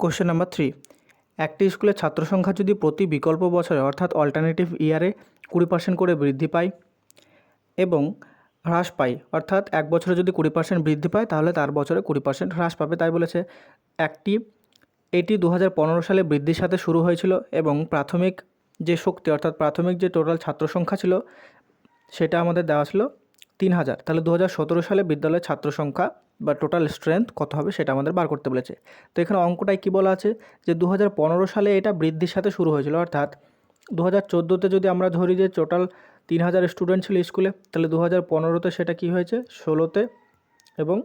Question number three একটি স্কুলের ছাত্র সংখ্যা যদি প্রতি বিকল্প বছরে, অর্থাৎ অল্টারনেটিভ ইয়ারে কুড়ি পার্সেন্ট করে বৃদ্ধি পায় এবং হ্রাস পায়, অর্থাৎ এক বছরে যদি কুড়ি পার্সেন্ট বৃদ্ধি পায়, তাহলে তার বছরে কুড়ি পার্সেন্ট হ্রাস পাবে, তাই বলেছে। একটি, এটি দু হাজার পনেরো সালে বৃদ্ধির সাথে শুরু হয়েছিল এবং প্রাথমিক যে শক্তি, অর্থাৎ প্রাথমিক যে টোটাল ছাত্র সংখ্যা ছিল, সেটা আমাদের দেওয়া ছিল তিন হাজার তাহলে দু হাজার সতেরো সালে বিদ্যালয়ের ছাত্র সংখ্যা বা টোটাল স্ট্রেংথ কত হবে সেটা আমাদের বার করতে বলেছে। তো এখানে অঙ্কটায় কী বলা আছে? যে দু হাজার পনেরো সালে এটা বৃদ্ধির সাথে শুরু হয়েছিল, অর্থাৎ দু হাজার চোদ্দোতে যদি আমরা ধরি যে টোটাল তিন হাজার স্টুডেন্ট ছিল স্কুলে তাহলে দু হাজার পনেরোতে সেটা কি হয়েছে? ষোলোতে এবং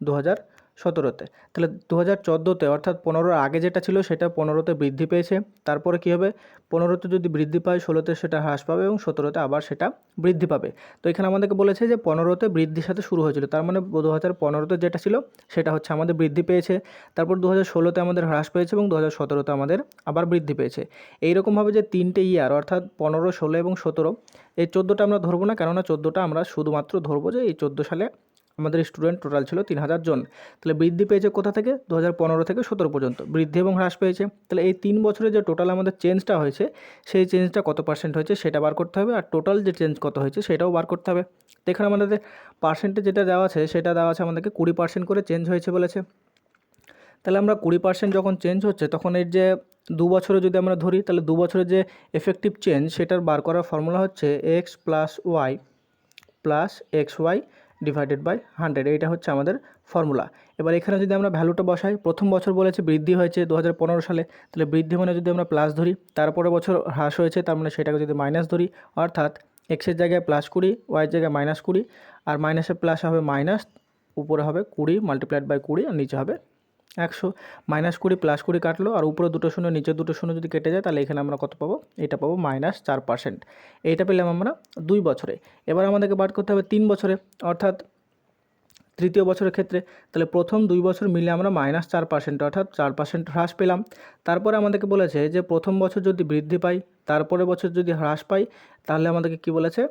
দু হাজার সতেরোতে। তাহলে দু হাজার চোদ্দোতে, অর্থাৎ পনেরোর আগে যেটা ছিল সেটা পনেরোতে বৃদ্ধি পেয়েছে। তারপরে কী হবে? পনেরোতে যদি বৃদ্ধি পায়, ষোলোতে সেটা হ্রাস পাবে এবং সতেরোতে আবার সেটা বৃদ্ধি পাবে। তো এখানে আমাদেরকে বলেছে যে পনেরোতে বৃদ্ধির সাথে শুরু হয়েছিল। তার মানে দু হাজার পনেরোতে যেটা ছিল, সেটা হচ্ছে আমাদের বৃদ্ধি পেয়েছে। তারপর দু হাজার ষোলোতে আমাদের হ্রাস পেয়েছে এবং দু হাজার সতেরোতে আমাদের আবার বৃদ্ধি পেয়েছে। এইরকমভাবে যে তিনটে ইয়ার, অর্থাৎ পনেরো, ষোলো এবং সতেরো, এই চোদ্দোটা আমরা ধরবো না। কেননা চোদ্দোটা আমরা শুধুমাত্র ধরবো যে এই চোদ্দ সালে আমাদের স্টুডেন্ট টোটাল ছিল তিন হাজার জন। তাহলে বৃদ্ধি পেয়েছে কোথা থেকে? দু হাজার পনেরো থেকে সতেরো পর্যন্ত। বৃদ্ধি এবং হ্রাস পেয়েছে। তাহলে এই তিন বছরে যে টোটাল আমাদের চেঞ্জটা হয়েছে, সেই চেঞ্জটা কত পার্সেন্ট হয়েছে সেটা বার করতে হবে আর টোটাল যে চেঞ্জ কত হয়েছে সেটাও বার করতে হবে। এখানে আমাদের পার্সেন্টে যেটা দেওয়া আছে, সেটা দেওয়া আছে আমাদেরকে কুড়ি পার্সেন্ট করে চেঞ্জ হয়েছে বলেছে। তাহলে আমরা কুড়ি পার্সেন্ট যখন চেঞ্জ হচ্ছে, তখন এর যে দু বছরে যদি আমরা ধরি, তাহলে দু বছরের যে এফেক্টিভ চেঞ্জ সেটার বার করার ফর্মুলা হচ্ছে x plus y plus x y divided by hundred এইটা হচ্ছে আমাদের ফর্মুলা এবার এখানে যদি আমরা ভ্যালুটা বসাই, প্রথম বছর বলেছে বৃদ্ধি হয়েছে দু হাজার পনেরো সালে, তাহলে বৃদ্ধি মানে যদি আমরা প্লাস ধরি তারপরে বছর হ্রাস হয়েছে, তার মানে সেটাকে যদি মাইনাস ধরি, অর্থাৎ এক্সের জায়গায় প্লাস কুড়ি ওয়াইয়ের জায়গায় মাইনাস কুড়ি, আর মাইনাসের প্লাস হবে মাইনাস উপরে হবে কুড়ি মাল্টিপ্লাইড বাই কুড়ি, আর নিচে হবে একশো মাইনাস কুড়ি প্লাস কুড়ি কাটলো আর উপরে দুটো শূন্য, নিচে দুটো শূন্য যদি কেটে যায়, তাহলে এখানে আমরা কত পাবো? এটা পাবো মাইনাস চার পার্সেন্ট। এইটা পেলাম আমরা দুই বছরে। এবার আমাদেরকে বার করতে হবে তিন বছরে, অর্থাৎ তৃতীয় বছরের ক্ষেত্রে। তাহলে প্রথম দুই বছর মিলে আমরা মাইনাস চার পার্সেন্ট, অর্থাৎ চার পার্সেন্ট হ্রাস পেলাম। তারপরে আমাদেরকে বলেছে যে প্রথম বছর যদি বৃদ্ধি পাই তারপরে বছর যদি হ্রাস পাই, তাহলে আমাদেরকে কি বলেছে?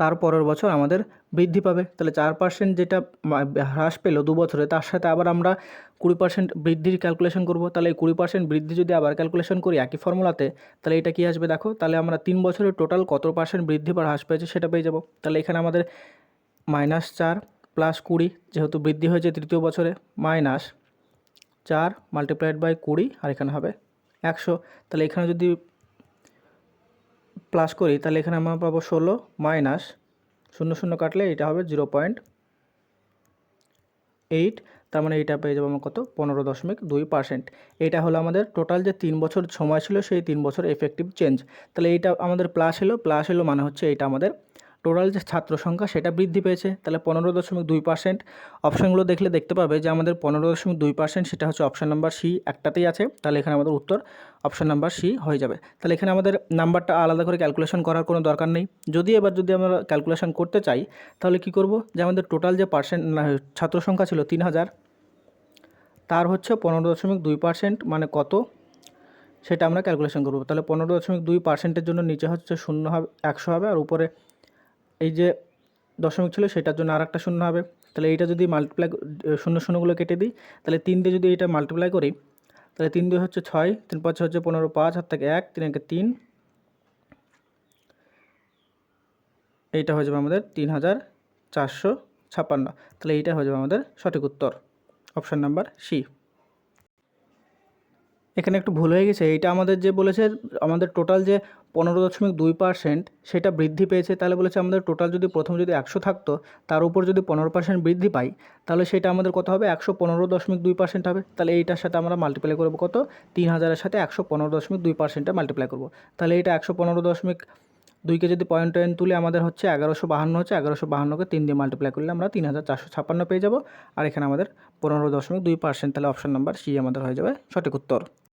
তার পরের বছর আমাদের বৃদ্ধি পাবে। তাহলে চার পার্সেন্ট যেটা হ্রাস পেল দু বছরে, তার সাথে আবার আমরা কুড়ি পার্সেন্ট বৃদ্ধির ক্যালকুলেশন করব। তাহলে এই কুড়ি পার্সেন্ট বৃদ্ধি যদি আবার ক্যালকুলেশন করি একই ফর্মুলাতে তাহলে এটা কী আসবে দেখো? তাহলে আমরা তিন বছরের টোটাল কত পার্সেন্ট বৃদ্ধি বা হ্রাস পেয়েছে সেটা পেয়ে যাব। তাহলে এখানে আমাদের মাইনাস চার প্লাস কুড়ি, যেহেতু বৃদ্ধি হয়েছে তৃতীয় বছরে মাইনাস চার মাল্টিপ্লাইড বাই কুড়ি, আর এখানে হবে একশো। তাহলে এখানে যদি প্লাস করি, তাহলে এখানে আমরা পাবো ষোলো মাইনাস শূন্য শূন্য কাটলে এটা হবে জিরো পয়েন্ট এইট তার মানে এটা পেয়ে যাব আমার কত? পনেরো দশমিক দুই পার্সেন্ট এটা হলো আমাদের টোটাল যে তিন বছর সময় ছিল, সেই তিন বছর এফেক্টিভ চেঞ্জ তাহলে এইটা আমাদের প্লাস এলো প্লাস এলো মানে হচ্ছে এটা আমাদের টোটাল যে ছাত্র সংখ্যা সেটা বৃদ্ধি পেয়েছে। তাহলে পনেরো দশমিক দুই পার্সেন্ট অপশানগুলো দেখলে দেখতে পাবে যে আমাদের পনেরো দশমিক দুই পার্সেন্ট সেটা হচ্ছে অপশান নাম্বার সি একটাতেই আছে। তাহলে এখানে আমাদের উত্তর অপশান নাম্বার সি হয়ে যাবে। তাহলে এখানে আমাদের নাম্বারটা আলাদা করে ক্যালকুলেশন করার কোনো দরকার নেই। যদি এবার যদি আমরা ক্যালকুলেশন করতে চাই, তাহলে কি করব? যে আমাদের টোটাল যে পার্সেন্ট ছাত্র সংখ্যা ছিল তিন হাজার, তার হচ্ছে পনেরো দশমিক দুই পার্সেন্ট মানে কত? সেটা আমরা ক্যালকুলেশন করব। তাহলে পনেরো দশমিক দুই পার্সেন্টের জন্য নিচে হচ্ছে শূন্য হবে, একশো হবে, আর উপরে এই যে দশমিক ছিল সেটার জন্য আর একটা শূন্য হবে। তাহলে এইটা যদি মাল্টিপ্লাই শূন্য শূন্যগুলো কেটে দিই, তাহলে তিন দিয়ে যদি এটা মাল্টিপ্লাই করি, তাহলে তিন দিয়ে হচ্ছে ছয়, তিন পাঁচ হচ্ছে পনেরো, পাঁচ হাত থেকে এক, তিন একে তিন, এইটা হয়ে যাবে আমাদের তিন হাজার চারশো ছাপ্পান্ন। তাহলে এইটা হয়ে যাবে আমাদের সঠিক উত্তর অপশান নাম্বার সি এখানে একটু ভুল হয়ে গেছে। এইটা আমাদের যে বলেছে, আমাদের টোটাল যে পনেরো দশমিক দুই পার্সেন্ট সেটা বৃদ্ধি পেয়েছে, তাহলে বলেছে আমাদের টোটাল যদি প্রথম যদি একশো থাকতো, তার উপর যদি পনেরো পার্সেন্ট বৃদ্ধি পাই, তাহলে সেটা আমাদের কত হবে? একশো পনেরো দশমিক দুই পার্সেন্ট হবে। তাহলে এইটার সাথে আমরা মাল্টিপ্লাই করব কত? তিন হাজারের সাথে একশো পনেরো দশমিক দুই পার্সেন্টে মাল্টিপ্লাই করব। তাহলে এটা একশো পনেরো দশমিক দুইকে যদি পয়েন্ট পয়েন্ট তুলে, আমাদের হচ্ছে এগারোশো বাহান্ন হচ্ছে, এগারোশো বাহান্নকে তিন দিয়ে মাল্টিপ্লাই করলে আমরা তিন হাজার চারশো ছাপ্পান্ন পেয়ে যাব। আর এখানে আমাদের পনেরো দশমিক দুই পার্সেন্ট তাহলে অপশান নাম্বার সি আমাদের হয়ে যাবে সঠিক উত্তর।